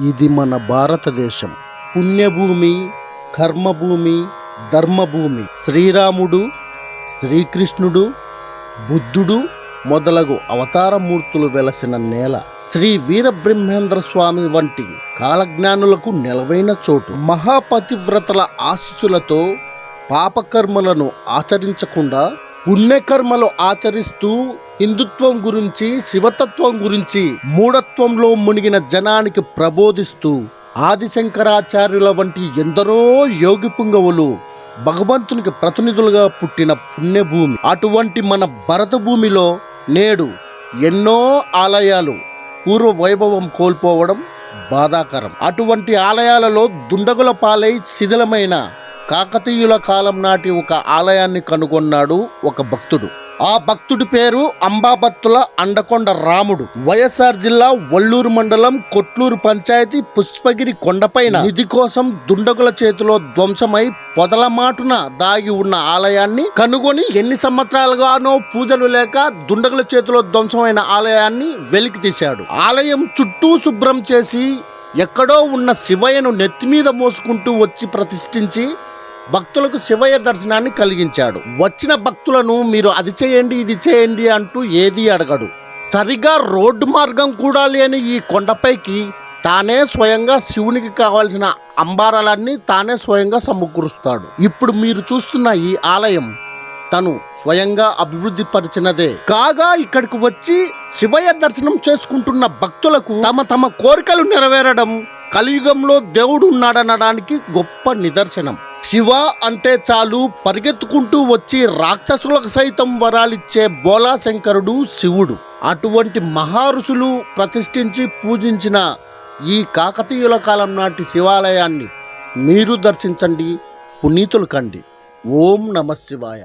ఇది మన భారతదేశం. పుణ్యభూమి కర్మభూమి ధర్మభూమి. శ్రీరాముడు శ్రీకృష్ణుడు బుద్ధుడు మొదలగు అవతారమూర్తులు వెలసిన నేల. శ్రీ వీరబ్రహ్మేంద్ర స్వామి వంటి కాలజ్ఞానులకు నెలవైన చోటు. మహాపతివ్రతల ఆశీస్సులతో పాపకర్మలను ఆచరించకుండా పుణ్యకర్మలు ఆచరిస్తూ హిందుత్వం గురించి శివతత్వం గురించి మూఢత్వంలో మునిగిన జనానికి ప్రబోధిస్తూ ఆదిశంకరాచార్యుల వంటి ఎందరో యోగి పుంగవులు భగవంతునికి ప్రతినిధులుగా పుట్టిన పుణ్యభూమి. అటువంటి మన భరత భూమిలో నేడు ఎన్నో ఆలయాలు పూర్వ వైభవం కోల్పోవడం బాధాకరం. అటువంటి ఆలయాలలో దుండగుల పాలై శిథిలమైన కాకతీయుల కాలం నాటి ఒక ఆలయాన్ని కనుగొన్నాడు ఒక భక్తుడు. ఆ భక్తుడి పేరు అంబాబత్తుల అండకొండ రాముడు. వైఎస్ఆర్ జిల్లా వల్లూరు మండలం కొట్లూరు పంచాయతీ పుష్పగిరి కొండపైన నిధి కోసం దుండగుల చేతిలో ధ్వంసమై పొదలమాటున దాగి ఉన్న ఆలయాన్ని కనుగొని ఎన్ని సంవత్సరాలుగానో పూజలు లేక దుండగుల చేతిలో ధ్వంసమైన ఆలయాన్ని వెలికి తీశాడు. ఆలయం చుట్టూ శుభ్రం చేసి ఎక్కడో ఉన్న శివయ్యను నెత్తి మీద మోసుకుంటూ వచ్చి ప్రతిష్ఠించి భక్తులకు శివయ్య దర్శనాన్ని కలిగించాడు. వచ్చిన భక్తులను మీరు అది చేయండి ఇది చేయండి అంటూ ఏది అడగడు. సరిగా రోడ్డు మార్గం కూడా లేని ఈ కొండపైకి తానే స్వయంగా శివునికి కావాల్సిన అంబారాలన్నీ తానే స్వయంగా సమకూరుస్తాడు. ఇప్పుడు మీరు చూస్తున్న ఈ ఆలయం తను స్వయంగా అభివృద్ధి పరిచినదే. కాగా ఇక్కడికి వచ్చి శివయ్య దర్శనం చేసుకుంటున్న భక్తులకు తమ తమ కోరికలు నెరవేరడం కలియుగంలో దేవుడు ఉన్నాడనడానికి గొప్ప నిదర్శనం. శివ అంటే చాలు పరిగెత్తుకుంటూ వచ్చి రాక్షసులకు సైతం వరాలిచ్చే బోలాశంకరుడు శివుడు. అటువంటి మహారుషులు ప్రతిష్ఠించి పూజించిన ఈ కాకతీయుల కాలం నాటి శివాలయాన్ని మీరు దర్శించండి పునీతులు కండి. ఓం నమ శివాయ.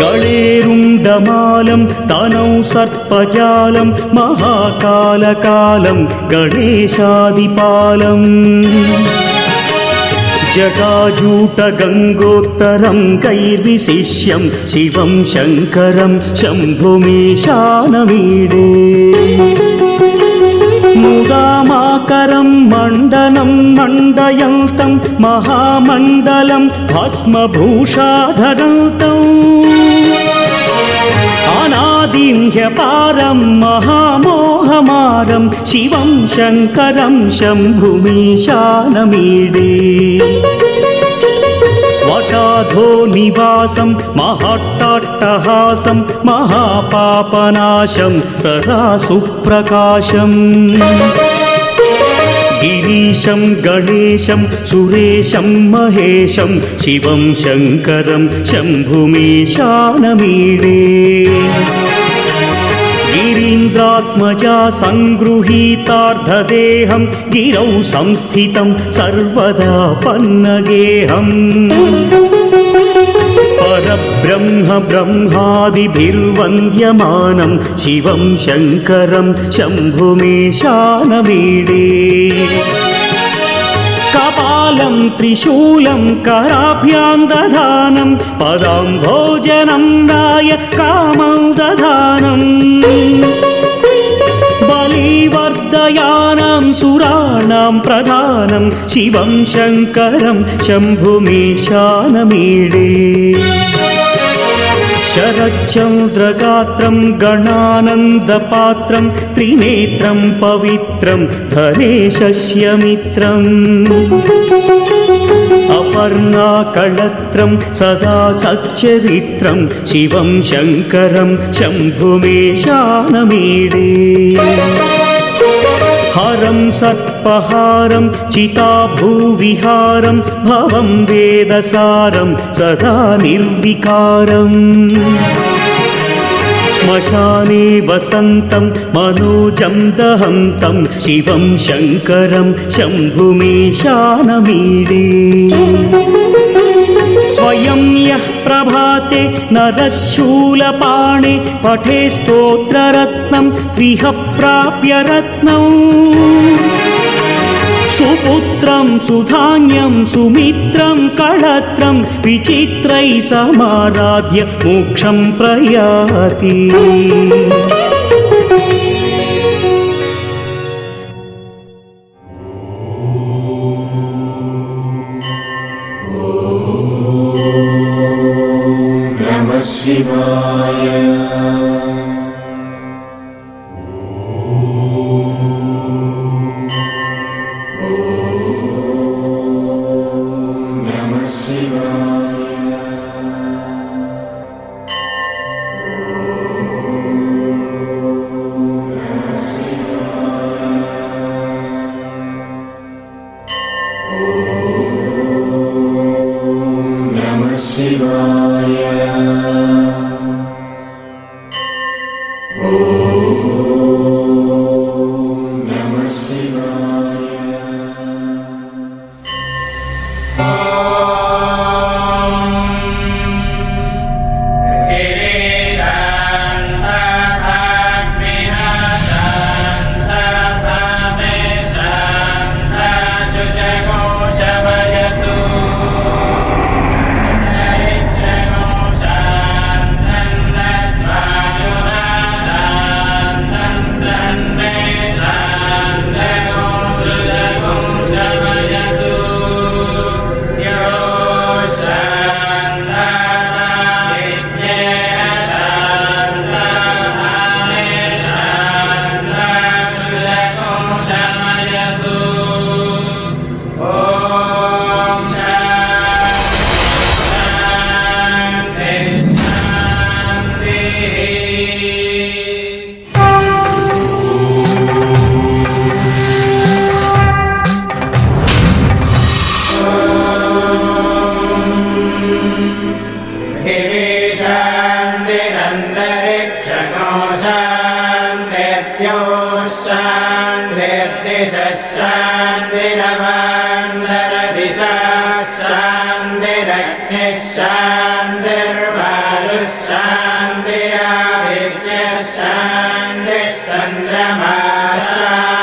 गणेरुण्डमालं तनौ सर्पजालं महाकालकालं गणेशादिपालम् जटाजूटगङ्गोत्तरं कैर्विशिष्यं शिवं शङ्करं शम्भुमेशानमीडे मुदामाकरं मण्डनं मण्डयन्तं महामण्डलं भस्मभूषाधरन्तम् अनादिं ह्यपारं महामोहमारं शिवं शङ्करं शम्भुमीशानमीडे वटाधो निवासं महाट्टाट्टहासं महापापनाशं सदा सुप्रकाशम् गिरीशं गणेशं सुरेशं महेशं शिवं शङ्करं शम्भुमेशानमीडे गिरीन्द्रात्मजा सङ्गृहीतार्धदेहं गिरौ संस्थितं सर्वदा पन्नगेहम् परब्रह्म ब्रह्मादिभिर्वन्द्यमानं शिवं शङ्करं शम्भुमेशानमीडे कपालं त्रिशूलं कराभ्यां दधानं पदां भोजनं राय कामं दधानम् बलिवर्धयानां सुराणां प्रधानं शिवं शङ्करं शम्भुमेशानमीडे शरच्चन्द्रगात्रं गणानन्दपात्रं त्रिनेत्रं पवित्रं धनेशस्य मित्रम् अपर्णाकळत्रं सदा सच्चरित्रं शिवं शङ्करं शम्भुमेशानमीडे हरं सर्पहारं चिताभूविहारं भवं वेदसारं सदा निर्विकारम् श्मशाने वसन्तं मनोजं दहन्तं शिवं शङ्करं शम्भुमीशानमीडे स्वयं यः प्रभाते नरः शूलपाणे पठे स्तोत्ररत्नं त्विह प्राप्य रत्नम् सुपुत्रं सुधान्यं सुमित्रं कळत्रं विचित्रैः समाराध्य मोक्षं प्रयाति नमः शान्तिरवान्दरदिशा शान्तिरग्निः शान्तिर्वायुः शान्तिरादित्यः शान्तिश्चन्द्रमा शान्तिर्नक्षत्राणि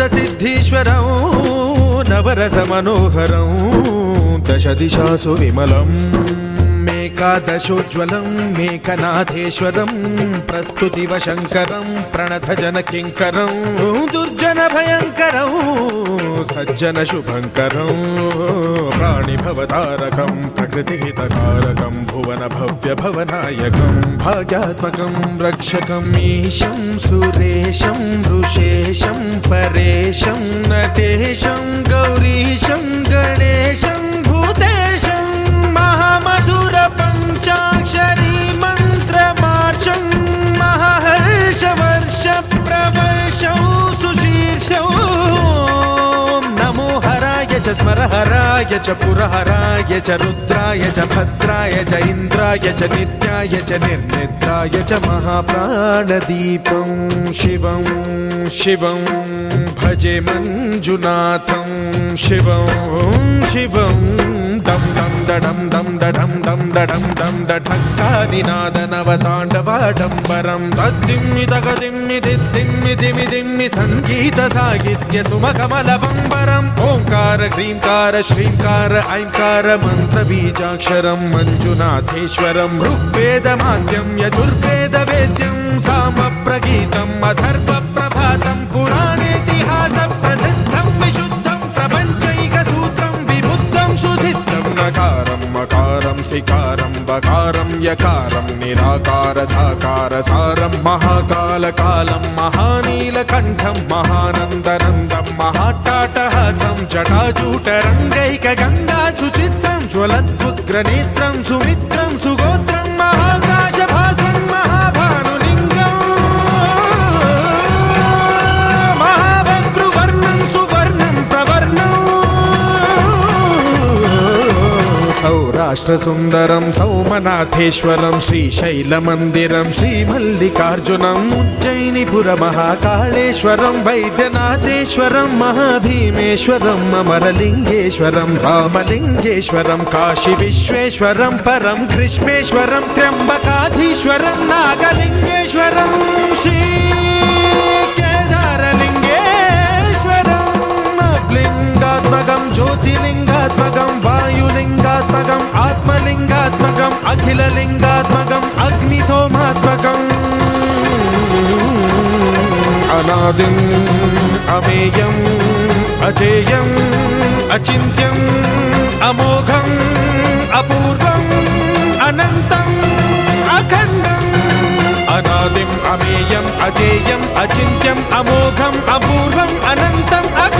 సిద్ధసిద్ధీశ్వరం నవరస మనోహరం దశ దిశాసు విమలం. मेकादशोज्ज्वलं मेकनाथेश्वरं प्रस्तुतिव शङ्करं प्रणतजनकिङ्करं दुर्जनभयङ्करं, सज्जनशुभङ्करं, प्राणिभवतारकं, प्रकृतिहितकारकं, भुवनभव्यभवनायकं, भाग्यात्मकं रक्षकम् ईशं, सुरेशं, ऋषेशं, परेशं, नटेशं, गौरीशं, गणेशं seu చ స్మరహరాయ చ పురహరాయ చ రుద్రాయ చ భద్రాయ చ ఇంద్రాయ చ నిత్యాయ చ నిర్నిద్రాయ చ మహాప్రాణదీపం శివం శివం భజే మంజునాథం శివం శివం. డం డం దడం డం దడం డం దడం డం దఠక్కాది నాదనవతాండవాడంబరం. తద్దిమ్మి తగదిమ్మి దిద్దిమ్మి దిమి దిమ్మి సంగీత సాహిత్య సుమకమల ఓంకార ह्रीङ्कार श्रीङ्कार ऐङ्कार मन्त्रबीजाक्षरं मञ्जुनाथेश्वरं ऋग्वेदमाद्यं यजुर्वेदवेद्यं सामप्रगीतम् अथर्वप्रभातं पुराणेतिहासप्रसिद्धं विशुद्धं प्रपञ्चैकसूत्रं विबुद्धं सुसिद्धं नकारं मकारं सिकारं बकारं यकारं निराकार साकार सारं महाकालकालं महानीलकण्ठं महानन्दनन्दं జటాజూట రంగైక గంగా సుచిత్రం జ్వలద్భుగ్ర నేత్రం సుమిత్రం అష్టాష్టసుందరం సౌమనాథేశ్వరం శ్రీశైలమందిరం శ్రీమల్లికార్జునం ఉజ్జయినిపుర మహాకాళేశ్వరం వైద్యనాథేశ్వరం మహాభీమేశ్వరం అమరలింగేశ్వరం రామలింగేశ్వరం కాశీ విశ్వేశ్వరం పరం కృష్ణేశ్వరం త్ర్యంబకాధీశ్వరం నాగలింగేశ్వరం శ్రీ జ్యోతిలింగాత్మకం వాయులింగాత్మకం అఖిలలింగాత్మకం అగ్నిసోమాత్మకం. అనాదిం అమేయం అచేయం అచింత్యం అమోఘం అపూర్వం అనంతం అఖండం. అనాదిం అమేయం అచేయం అచింత్యం అమోఘం అపూర్వం అనంతం అఖ